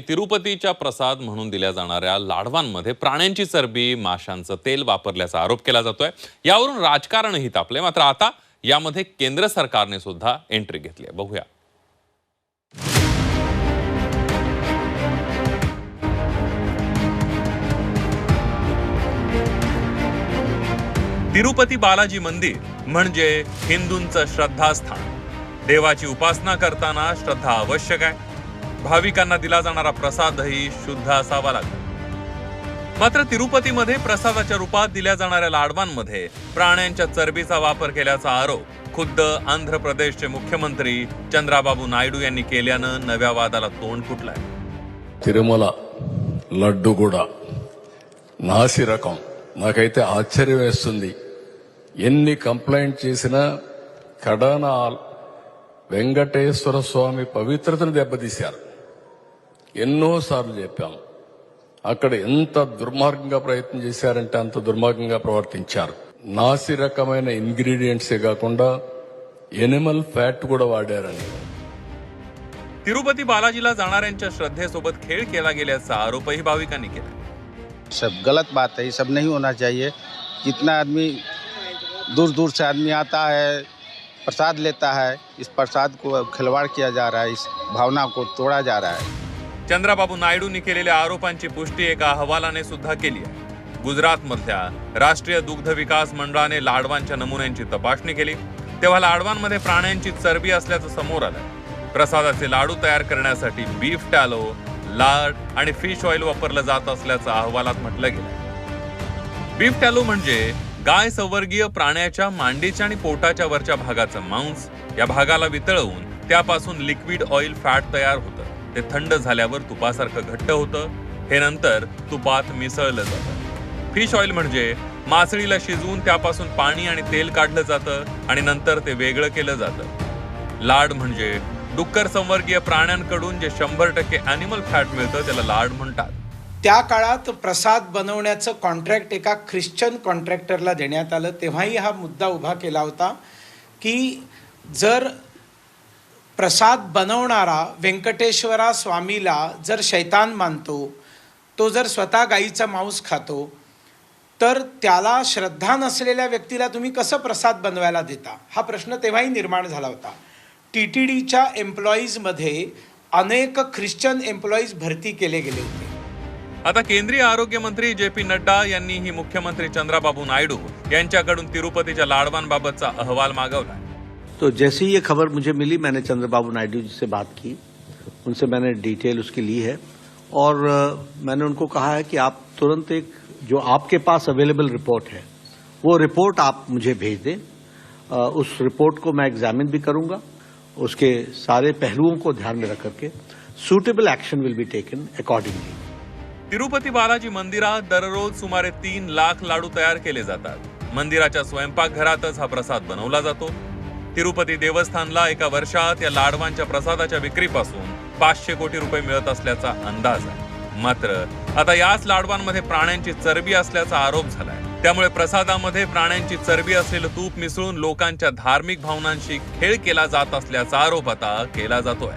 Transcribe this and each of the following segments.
तिरुपतीच्या प्रसाद म्हणून दिल्या जाणाऱ्या लाडवांमध्ये प्राण्यांची चरबी माशांचं तेल वापरल्याचा आरोप केला जातोय. यावरून राजकारणही तापले मात्र आता यामध्ये केंद्र सरकारने सुद्धा एंट्री घेतली आहे. बघूया. तिरुपती बालाजी मंदिर म्हणजे हिंदूंचं श्रद्धास्थान. देवाची उपासना करताना श्रद्धा आवश्यक आहे. भाविकांना दिला जाणारा प्रसादही शुद्ध असावा लागतो मात्र तिरुपतीमध्ये प्रसादाच्या रूपात दिल्या जाणाऱ्या लाडवांमध्ये प्राण्यांच्या चरबीचा वापर केल्याचा आरोप खुद्द आंध्र प्रदेशचे मुख्यमंत्री चंद्राबाबू नायडू यांनी केल्यानं नव्या वादाला तोंड फुटलंय తిరుమల లడ్డు కూడా నాసి రకం నాకైతే ఆశ్చర్యం వేస్తుంది ఎన్ని కంప్లైంట్ చేసినా కడాన వెంకటేశ్వర స్వామి పవిత్రతను దెబ్బతీశారు ఎన్నోసార్లు చెప్పాం అక్కడ ఎంత దుర్మార్గంగా ప్రయత్నం చేశారంటే అంత దుర్మార్గంగా ప్రవర్తించారు నాసి రకమైన ఇంగ్రీడియంట్సే కాకుండా ఎనిమల్ ఫ్యాట్ కూడా వాడారని तिरुपती बालाजीला जाणाऱ्यांच्या श्रद्धेसोबत खेळ केला गेल्याचा आरोपही भाविकांनी केला सब गलत बात है ये सब नहीं होना चाहिए कितना आदमी दूर दूर से आदमी आता है प्रसाद लेता है इस प्रसाद को खिलवाड़ किया जा रहा है इस भावना को तोड़ा जा रहा है चंद्राबाबू नायडूंनी केलेल्या आरोपांची पुष्टी एका अहवालाने सुद्धा केली आहे. गुजरातमधल्या राष्ट्रीय दुग्ध विकास मंडळाने लाडवांच्या नमुन्यांची तपासणी केली. तेव्हा लाडवांमध्ये प्राण्यांची चरबी असल्याचं समोर आलं. प्रसादाचे लाडू तयार करण्यासाठी बीफ टॅलो लाड आणि फिश ऑइल वापरलं जात असल्याचं अहवालात म्हटलं गेलं बीफ टॅलो म्हणजे गाय संवर्गीय प्राण्याच्या मांडीच्या आणि पोटाच्या वरच्या भागाचं मांस. या भागाला वितळवून त्यापासून लिक्विड ऑइल फॅट तयार होतं. ते थंड झाल्यावर तुपासारखं घट्ट होतं. हे नंतर तुपात मिसळलं जातं. फिश ऑइल म्हणजे मासळीला शिजवून त्यापासून पाणी आणि तेल काढलं जातं आणि नंतर ते वेगळं केलं जातं. लाड म्हणजे डुक्कर संवर्गीय प्राण्यांकडून जे शंभर टक्के अॅनिमल फॅट मिळतं त्याला लाड म्हणतात. त्या काळात प्रसाद बनवण्याचं कॉन्ट्रॅक्ट एका ख्रिश्चन कॉन्ट्रॅक्टरला देण्यात आलं. तेव्हाही हा मुद्दा उभा केला होता की जर प्रसाद बनवणारा व्यंकटेश्वरा स्वामीला जर शैतान मानतो तो जर स्वतः गाईचा मांस खातो तर त्याला श्रद्धा नसलेल्या व्यक्तीला तुम्ही कसं प्रसाद बनवायला देता? हा प्रश्न तेव्हाही निर्माण झाला होता. टी टी डीच्या एम्प्लॉईजमध्ये अनेक ख्रिश्चन एम्प्लॉईज भरती केले गेले होते. आता केंद्रीय आरोग्य मंत्री जे पी नड्डा यांनीही मुख्यमंत्री चंद्राबाबू नायडू यांच्याकडून तिरुपतीच्या लाडवांबाबतचा अहवाल मागवला. तो जैसे ही ये खबर मुझे मिली, मैंने चंद्रबाबू नायडू जी से बात की। उनसे मैंने डिटेल उसकी ली है। और मैंने उनको कहा है कि आप तुरंत एक, जो आपके पास अवेलेबल रिपोर्ट है, वो रिपोर्ट आप मुझे भेज दें। उस रिपोर्ट को मैं एग्जामिन भी करूँगा। उसके सारे पहलुओं को ध्यान में रख करके suitable action will be taken accordingly Tirupati Balaji मंदिरात दररोज सुमारे तीन लाख लाडू तैयार के तयार केले जातात। मंदिराच्या स्वयंपाकघरातच हा प्रसाद बनवला जातो। तिरुपती देवस्थानला एका वर्षात या लाडवांच्या प्रसादाच्या विक्रीपासून पाचशे कोटी रुपये मिळत असल्याचा अंदाज आहे. मात्र आता याच लाडवांमध्ये प्राण्यांची चरबी असल्याचा आरोप झालाय. त्यामुळे प्रसादामध्ये प्राण्यांची चरबी असलेलं तूप मिसळून लोकांच्या धार्मिक भावनांशी खेळ केला जात असल्याचा आरोप आता केला जातोय.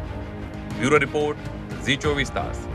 ब्युरो रिपोर्ट झी चोवीस तास.